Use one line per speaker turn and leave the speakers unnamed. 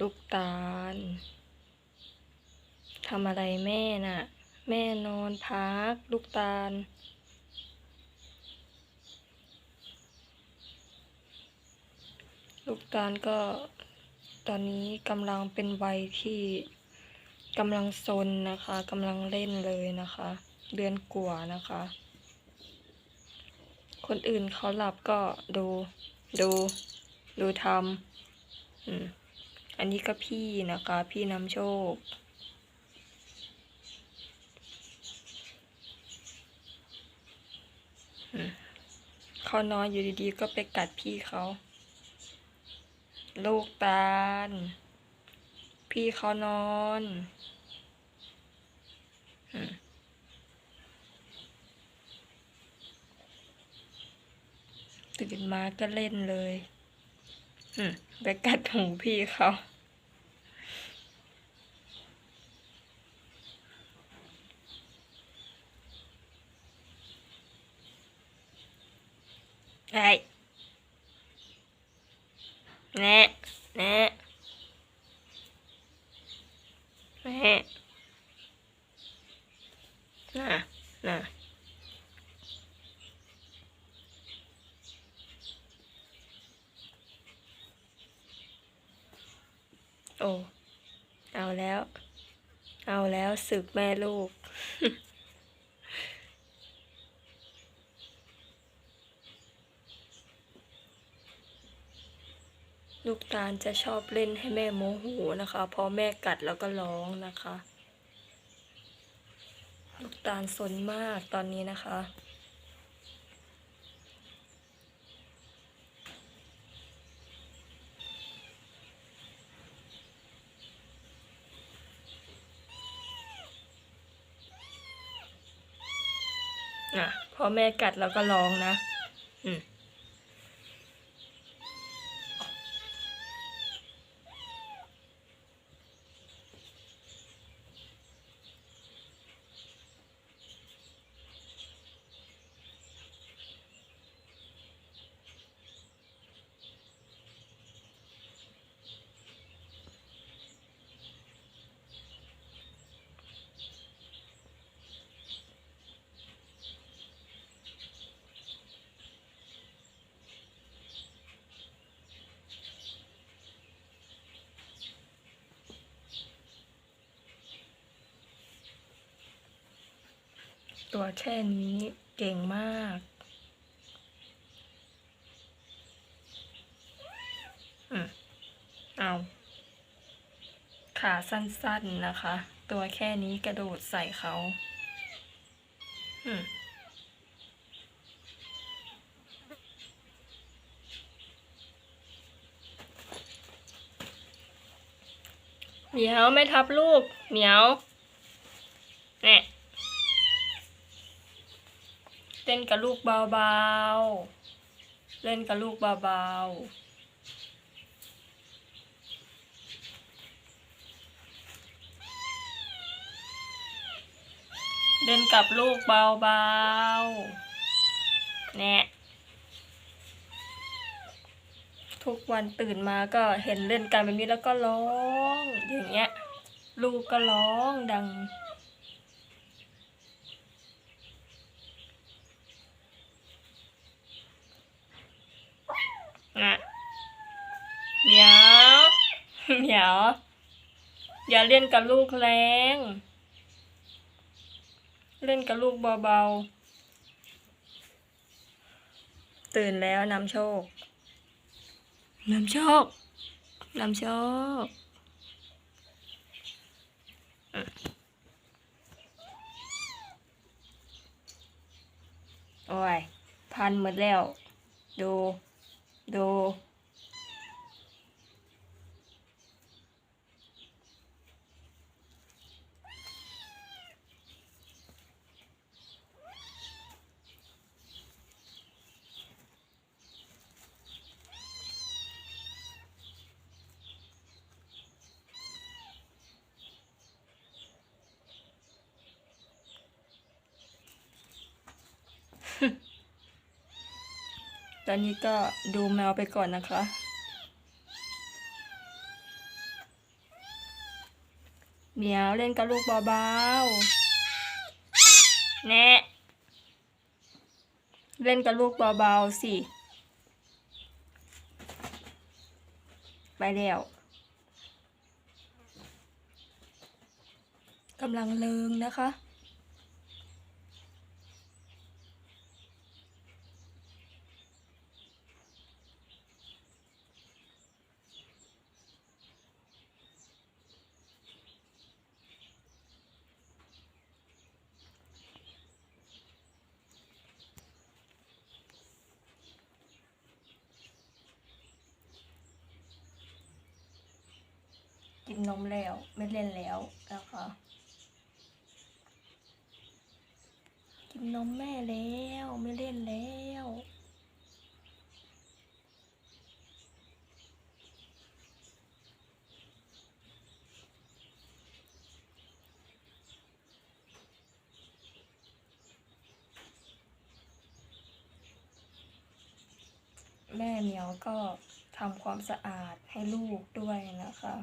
ลูกตาลทำอะไรแม่น่ะ แม่นอนพัก ลูกตาล ลูกตาลก็ตอนนี้กำลังเป็นวัยที่กำลังซนนะคะกำลังเล่นเลยนะคะ เดือนกว่านะคะ คนอื่นเขาหลับก็ดู ดู ดูทำอืม อันนี้ก็พี่นะคะ พี่นำโชค เขานอนอยู่ดีๆ ก็ไปกัดพี่เขาลูกตาล พี่เขานอนตื่นมาก็เล่นเลย อืมไปกัดหูพี่เขาไอ้แนะแนะน่น่ะน่ะ โอ้เอาแล้ว เอาแล้วศึกแม่ลูก ลูกตาลจะชอบเล่นให้แม่โมโหนะคะพอแม่กัดแล้วก็ร้องนะคะ ลูกตาลสนมากตอนนี้นะคะ อะพอแม่กัดแล้วก็ร้องนะ อืม ตัวแค่นี้เก่งมาก อืมเอา ขาสั้นๆนะคะ ตัวแค่นี้กระโดดใส่เขา อืมเหมียวไม่ทับลูกเหมียวเนี่ย เล่นกับลูกเบาๆ เล่นกับลูกเบาๆเล่นกับลูกเบาๆ แน่ทุกวันตื่นมาก็เห็นเล่นกันแบบนี้แล้วก็ร้อง อย่างเงี้ย ลูกก็ร้องดัง นะเหมียว เหมี ยว อย่าเล่นกับลูกแรง เล่นกับลูกเบาๆ ตื่นแล้วนำโชค นำโชค นำโชคอะโอ้ย พันหมดแล้ว ดู ดู ตอนนี้ก็ดูแมวไปก่อนนะคะเดี๋ยวเล่นกับลูกเบาๆแน่เล่นกับลูกเบาๆสิ ไปแล้วกำลังเลิงนะคะ กินนมแล้ว ไม่เล่นแล้วนะคะกินนมแม่แล้วไม่เล่นแล้วแม่เหมียวก็ทำความสะอาดให้ลูกด้วยนะคะ